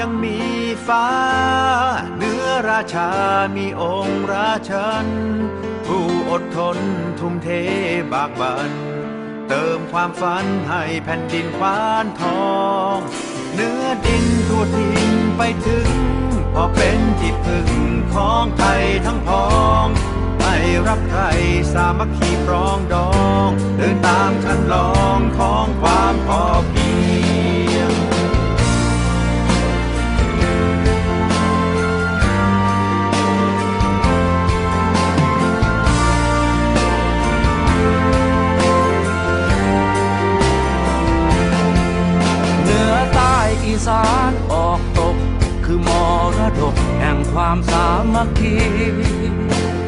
ยังมีฟ้า เนื้อราชามีองค์ราชัน ผู้อดทนทุ่มเทบากบัน เติมความฝันให้แผ่นดินควานทอง เนื้อดินทั่วทินไปถึง พอเป็นที่พึ่งของไทยทั้งพองไม่รับใครสามัคคีปรองดอง เดินตามคันลองของความพอเพียง สานออกตก คือมรดกแห่งความสามัคคี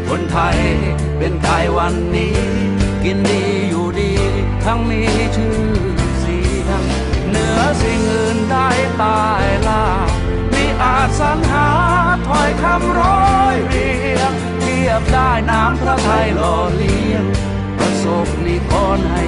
คนไทยเป็นไทยวันนี้ กินดีอยู่ดี ทั้งมีชื่อเสียงเหนือสิ่งอื่นได้ตายล่ามีอาจสรรหาถ้อยคำร้อยเรียงเทียบได้น้ำพระไทยหล่อเลี้ยงประสบนิกรให้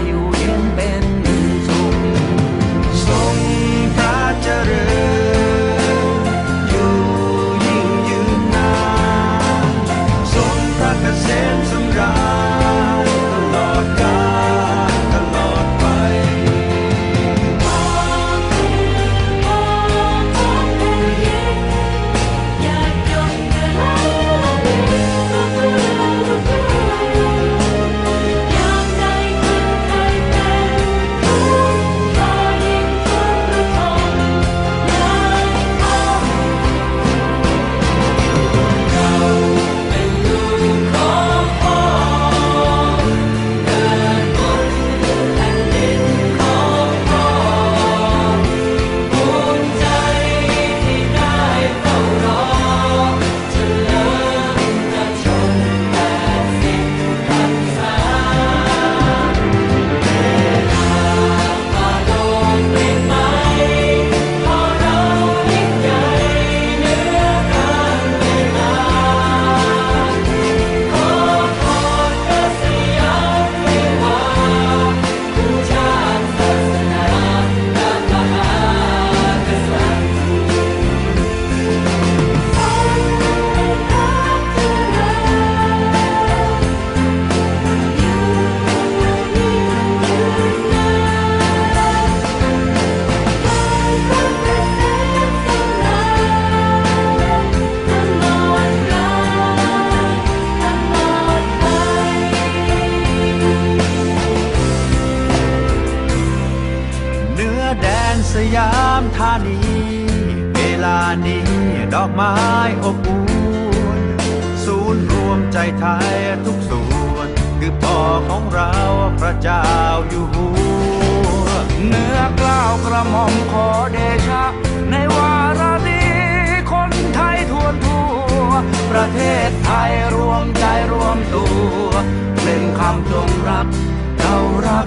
ยามธานี เวลานี้ดอกไม้อบอุ่นศูนย์รวมใจไทยทุกส่วน คือพ่อของเราพระเจ้าอยู่หัวเนื้อกล้าวกระหม่อมขอเดชะ ในวาระดีคนไทยทวนทั่ว ประเทศไทยรวมใจรวมตัว เป็นคำจงรักเรารัก